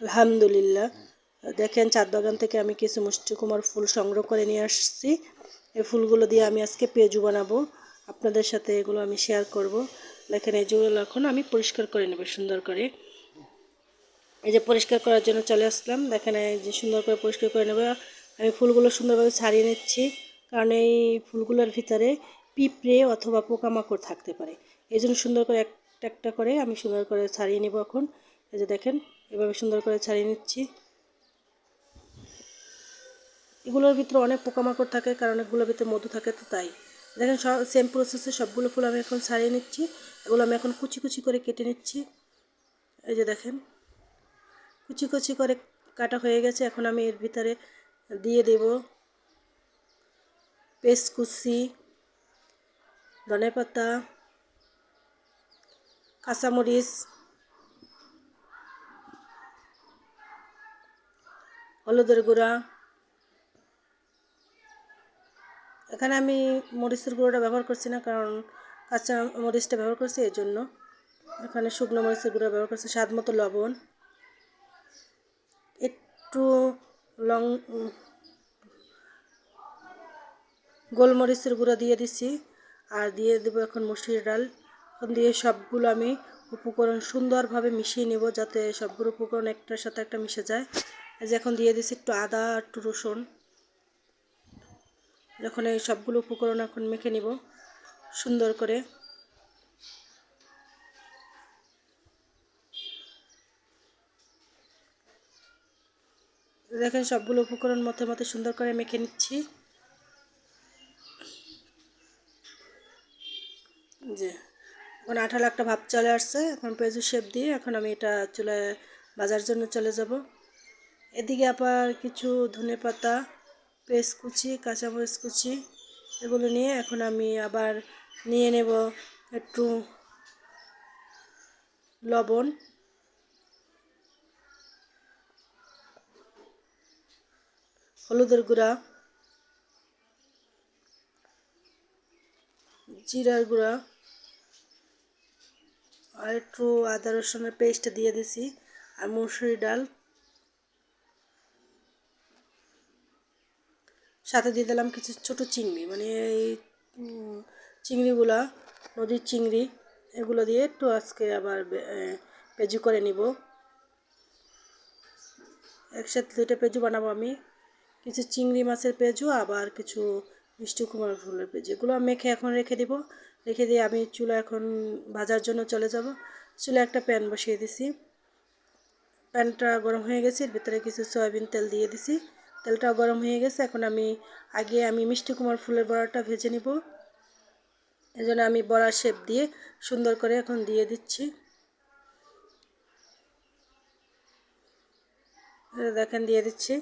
আলহামদুলিল্লাহ। দেখেন চাঁদ বাগান থেকে আমি কিছু মিষ্টি কুমার ফুল সংগ্রহ করে নিয়ে আসছি। এই ফুলগুলো দিয়ে আমি আজকে পেজু বানাবো। আপনাদের সাথে এগুলো আমি শেয়ার করব। দেখেন এই যেগুলো এখন আমি পরিষ্কার করে নেব সুন্দর করে। এই যে পরিষ্কার করার জন্য চলে আসলাম। দেখেন এই যে সুন্দর করে পরিষ্কার করে নেব। আমি ফুলগুলো সুন্দরভাবে ছাড়িয়ে নিচ্ছি। কারণ এই ফুলগুলোর ভিতরে পিঁপড়ে অথবা পোকামাকড় থাকতে পারে। এই জন্য সুন্দর করে একটা একটা করে আমি সুন্দর করে ছাড়িয়ে নেব এখন। এই যে দেখেন এভাবে সুন্দর করে ছাড়িয়ে নিচ্ছি। এগুলোর ভিতরে অনেক পোকামাকড় থাকে, কারণ এগুলোর ভিতরে মধু থাকে তো তাই। দেখেন, সব সেম প্রসেসে সবগুলো ফুল আমি এখন ছাড়িয়ে নিচ্ছি। এগুলো আমি এখন কুচি কুচি করে কেটে নিচ্ছি। এই যে দেখেন, কুচি কুচি করে কাটা হয়ে গেছে। এখন আমি এর ভিতরে দিয়ে দেব পেস্ট কুচি ধনে পাতা কাঁচামরিচ হলুদের গুঁড়া। এখানে আমি মরিচের গুঁড়োটা ব্যবহার করছি না, কারণ কাঁচা মরিচটা ব্যবহার করছি এই জন্য। এখানে শুকনো মরিচের গুঁড়ো ব্যবহার করছি, স্বাদ মতো লবণ। একটু লং, গোলমরিচের গুঁড়ো দিয়ে দিছি আর দিয়ে দেবো এখন মুসুরির ডাল। এখন দিয়ে সবগুলো আমি উপকরণ সুন্দরভাবে মিশিয়ে নেব, যাতে সবগুলো উপকরণ একটার সাথে একটা মিশে যায়। যে এখন দিয়ে দিছি একটু আদা, একটু রসুন। যখন এই সবগুলো উপকরণ এখন মেখে নিব, সুন্দর করে। দেখেন সবগুলো উপকরণ মতে মতে সুন্দর করে মেখে নিচ্ছি। যে এখন আঠালো একটা ভাব চলে আসছে, এখন পেঁয়াজু শেপ দিয়ে এখন আমি এটা চুলায়, বাজার জন্য চলে যাব। এদিকে আবার কিছু ধনে পাতা, পেস্ট কুচি, কাঁচামরিচ কুচি এগুলো নিয়ে এখন আমি আবার নিয়ে নেব একটু লবণ। হলুদের গুঁড়া, জিরার গুঁড়া আর একটু আদা রসুনের পেস্ট দিয়ে দিছি আর মুসুরি ডাল। সাথে দিয়ে দিলাম কিছু ছোট চিংড়ি মানে এই চিংড়িগুলো, নদীর চিংড়ি, এগুলো দিয়ে একটু আজকে আবার পেজু করে নিব। একসাথে দুইটা পেজু বানাবো আমি। কিছু চিংড়ি মাছের পেজু, আবার কিছু মিষ্টি কুমার ফুলের পেজু। এগুলো মেখে এখন রেখে দিব। রেখে দিয়ে আমি চুলা এখন ভাজার জন্য চলে যাব। চুলা একটা প্যান বসিয়ে দিছি। প্যানটা গরম হয়ে গেছে ভিতরে কিছু সয়াবিন তেল দিয়ে দিছি। তেলটাও গরম হয়ে গেছে। এখন আমি আগে আমি মিষ্টি কুমার ফুলের বড়াটা ভেজে নিব। এই জন্য আমি বড়া শেপ দিয়ে সুন্দর করে এখন দিয়ে দিচ্ছি। দেখেন, দিয়ে দিচ্ছি।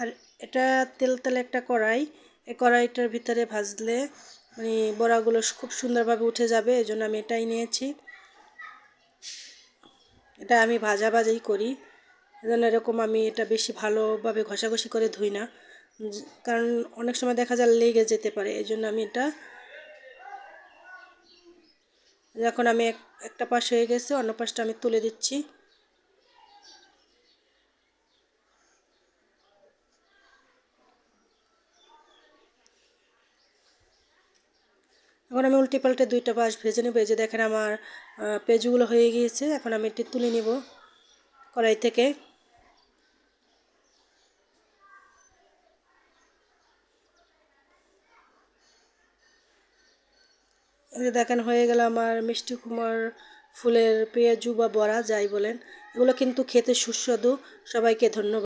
আর এটা তেল তেলে একটা কড়াই। এই কড়াইটার ভিতরে ভাজলে মানে বড়াগুলো খুব সুন্দরভাবে উঠে যাবে, এই জন্য আমি এটাই নিয়েছি। এটা আমি ভাজা ভাজাই করি। যেন এরকম আমি এটা বেশি ভালোভাবে ঘষাঘষি করে ধুই না। কারণ অনেক সময় দেখা যায় লেগে যেতে পারে এই জন্য আমি এটা যখন আমি একটা পাশ হয়ে গেছে, অন্য পাশটা আমি তুলে দিচ্ছি। এখন আমি উল্টে পাল্টে দুইটা পাশ ভেজে নেব, এই যে দেখেন আমার পেজুগুলো হয়ে গিয়েছে, এখন আমি এটি তুলে নিব কড়াই থেকে। দেখেন হয়ে গেল আমার মিষ্টি কুমার ফুলের পেঁয়াজু বা বড়া, যাই বলেন, এগুলো কিন্তু খেতে সুস্বাদু। সবাইকে ধন্যবাদ।